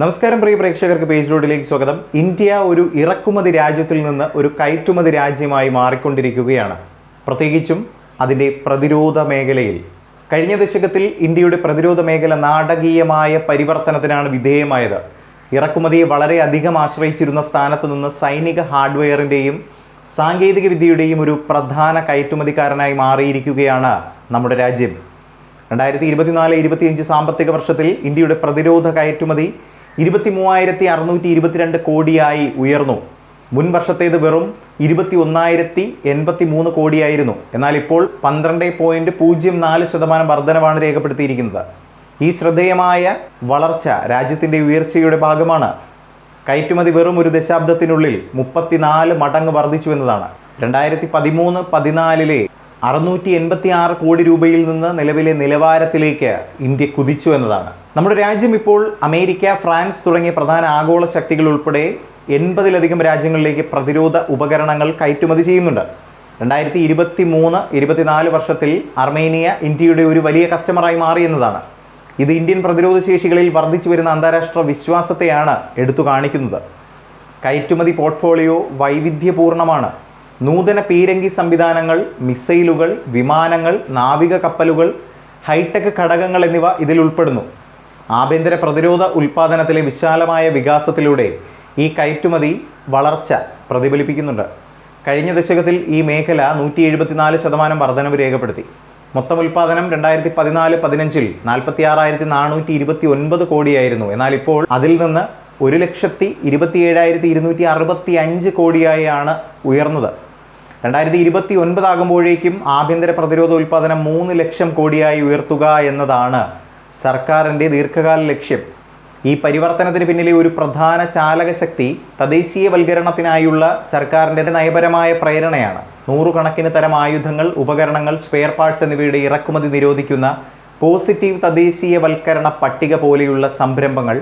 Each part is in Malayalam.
നമസ്കാരം പ്രിയ പ്രേക്ഷകർക്ക് പേജ് റോഡിലേക്ക് സ്വാഗതം. ഇന്ത്യ ഒരു ഇറക്കുമതി രാജ്യത്തിൽ നിന്ന് ഒരു കയറ്റുമതി രാജ്യമായി മാറിക്കൊണ്ടിരിക്കുകയാണ്. പ്രത്യേകിച്ചും അതിന്റെ പ്രതിരോധ മേഖലയിൽ. കഴിഞ്ഞ ദശകത്തിൽ ഇന്ത്യയുടെ പ്രതിരോധ മേഖല നാടകീയമായ പരിവർത്തനത്തിനാണ് വിധേയമായത്. ഇറക്കുമതിയെ വളരെയധികം ആശ്രയിച്ചിരുന്ന സ്ഥാനത്ത് നിന്ന് സൈനിക ഹാർഡ്വെയറിന്റെയും സാങ്കേതിക വിദ്യയുടെയും ഒരു പ്രധാന കയറ്റുമതിക്കാരനായി മാറിയിരിക്കുകയാണ് നമ്മുടെ രാജ്യം. രണ്ടായിരത്തി ഇരുപത്തിനാല് ഇരുപത്തിയഞ്ച് സാമ്പത്തിക വർഷത്തിൽ ഇന്ത്യയുടെ പ്രതിരോധ കയറ്റുമതി ഇരുപത്തി മൂവായിരത്തി അറുന്നൂറ്റി ഇരുപത്തിരണ്ട് കോടിയായി ഉയർന്നു. മുൻ വർഷത്തേത് വെറും ഇരുപത്തി ഒന്നായിരത്തി എൺപത്തി മൂന്ന് കോടിയായിരുന്നു. എന്നാൽ ഇപ്പോൾ പന്ത്രണ്ട് പോയിന്റ് പൂജ്യം നാല് ശതമാനം വർധനവാണ് രേഖപ്പെടുത്തിയിരിക്കുന്നത്. ഈ ശ്രദ്ധേയമായ വളർച്ച രാജ്യത്തിന്റെ ഉയർച്ചയുടെ ഭാഗമാണ്. കയറ്റുമതി വെറും ഒരു ദശാബ്ദത്തിനുള്ളിൽ മുപ്പത്തിനാല് മടങ്ങ് വർദ്ധിച്ചു എന്നതാണ്. രണ്ടായിരത്തി പതിമൂന്ന് പതിനാലിലെ അറുന്നൂറ്റി എൺപത്തി ആറ് കോടി രൂപയിൽ നിന്ന് നിലവിലെ നിലവാരത്തിലേക്ക് ഇന്ത്യ കുതിച്ചു എന്നതാണ്. നമ്മുടെ രാജ്യം ഇപ്പോൾ അമേരിക്ക ഫ്രാൻസ് തുടങ്ങിയ പ്രധാന ആഗോള ശക്തികൾ ഉൾപ്പെടെ എൺപതിലധികം രാജ്യങ്ങളിലേക്ക് പ്രതിരോധ ഉപകരണങ്ങൾ കയറ്റുമതി ചെയ്യുന്നുണ്ട്. രണ്ടായിരത്തി ഇരുപത്തി മൂന്ന് ഇരുപത്തിനാല് വർഷത്തിൽ അർമേനിയ ഇന്ത്യയുടെ ഒരു വലിയ കസ്റ്റമറായി മാറി എന്നതാണ്. ഇത് ഇന്ത്യൻ പ്രതിരോധ ശേഷികളിൽ വർദ്ധിച്ചു വരുന്ന അന്താരാഷ്ട്ര വിശ്വാസത്തെയാണ് എടുത്തു കാണിക്കുന്നത്. കയറ്റുമതി പോർട്ട്ഫോളിയോ വൈവിധ്യപൂർണമാണ് നൂതന പീരങ്കി സംവിധാനങ്ങൾ മിസൈലുകൾ വിമാനങ്ങൾ നാവിക കപ്പലുകൾ ഹൈടെക് ഘടകങ്ങൾ എന്നിവ ഇതിൽ ഉൾപ്പെടുന്നു. ആഭ്യന്തര പ്രതിരോധ ഉൽപ്പാദനത്തിലെ വിശാലമായ വികാസത്തിലൂടെ ഈ കയറ്റുമതി വളർച്ച പ്രതിഫലിപ്പിക്കുന്നുണ്ട്. കഴിഞ്ഞ ദശകത്തിൽ ഈ മേഖല നൂറ്റി എഴുപത്തിനാല് ശതമാനം വർധനവ് രേഖപ്പെടുത്തി. മൊത്തം ഉൽപ്പാദനം രണ്ടായിരത്തി പതിനാല് പതിനഞ്ചിൽ നാൽപ്പത്തി ആറായിരത്തി നാനൂറ്റി ഇരുപത്തി ഒൻപത് കോടിയായിരുന്നു. എന്നാൽ ഇപ്പോൾ അതിൽ നിന്ന് ഒരു ലക്ഷത്തി ഇരുപത്തി ഏഴായിരത്തി ഇരുന്നൂറ്റി അറുപത്തി അഞ്ച് കോടിയായാണ് ഉയർന്നത്. രണ്ടായിരത്തി ഇരുപത്തി ഒൻപതാകുമ്പോഴേക്കും ആഭ്യന്തര പ്രതിരോധ ഉൽപ്പാദനം മൂന്ന് ലക്ഷം കോടിയായി ഉയർത്തുക എന്നതാണ് സർക്കാരിന്റെ ദീർഘകാല ലക്ഷ്യം. ഈ പരിവർത്തനത്തിന് പിന്നിലെ ഒരു പ്രധാന ചാലകശക്തി തദ്ദേശീയവൽക്കരണത്തിനായുള്ള സർക്കാരിന്റെ നയപരമായ പ്രേരണയാണ്. നൂറുകണക്കിന് തരം ആയുധങ്ങൾ ഉപകരണങ്ങൾ സ്പെയർ പാർട്സ് എന്നിവയുടെ ഇറക്കുമതി നിരോധിക്കുന്ന പോസിറ്റീവ് തദ്ദേശീയവൽക്കരണ പട്ടിക പോലെയുള്ള സംരംഭങ്ങൾ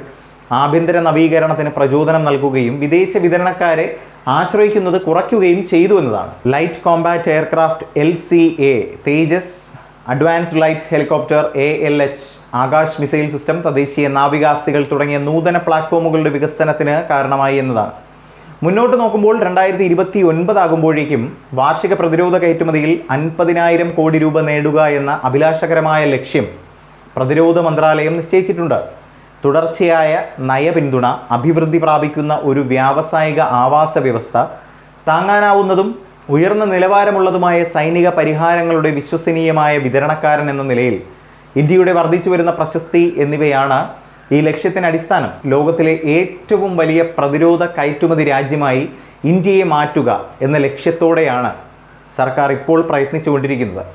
ആഭ്യന്തര നവീകരണത്തിന് പ്രചോദനം നൽകുകയും വിദേശ വിതരണക്കാരെ ആശ്രയിക്കുന്നത് കുറയ്ക്കുകയും ചെയ്തു എന്നതാണ്. Light combat aircraft L C A Tejas advanced light helicopter A L H Akash missile system തദ്ദേശീയ നാവികാസ്തികൾ തുടങ്ങിയ നൂതന പ്ലാറ്റ്ഫോമുകളുടെ വികസനത്തിന് കാരണമായി എന്നതാണ്. മുന്നോട്ട് നോക്കുമ്പോൾ രണ്ടായിരത്തി ഇരുപത്തി ഒൻപതാകുമ്പോഴേക്കും വാർഷിക പ്രതിരോധ കയറ്റുമതിയിൽ അൻപതിനായിരം കോടി രൂപ നേടുക എന്ന അഭിലാഷകരമായ ലക്ഷ്യം പ്രതിരോധ മന്ത്രാലയം നിശ്ചയിച്ചിട്ടുണ്ട്. തുടർച്ചയായ നയപിന്തുണ അഭിവൃദ്ധി പ്രാപിക്കുന്ന ഒരു വ്യാവസായിക ആവാസ വ്യവസ്ഥ താങ്ങാനാവുന്നതും ഉയർന്ന നിലവാരമുള്ളതുമായ സൈനിക പരിഹാരങ്ങളുടെ വിശ്വസനീയമായ വിതരണക്കാരൻ എന്ന നിലയിൽ ഇന്ത്യയുടെ വർദ്ധിച്ചു വരുന്ന പ്രശസ്തി എന്നിവയാണ് ഈ ലക്ഷ്യത്തിന് അടിസ്ഥാനം. ലോകത്തിലെ ഏറ്റവും വലിയ പ്രതിരോധ കയറ്റുമതി രാജ്യമായി ഇന്ത്യയെ മാറ്റുക എന്ന ലക്ഷ്യത്തോടെയാണ് സർക്കാർ ഇപ്പോൾ പ്രയത്നിച്ചുകൊണ്ടിരിക്കുന്നത്.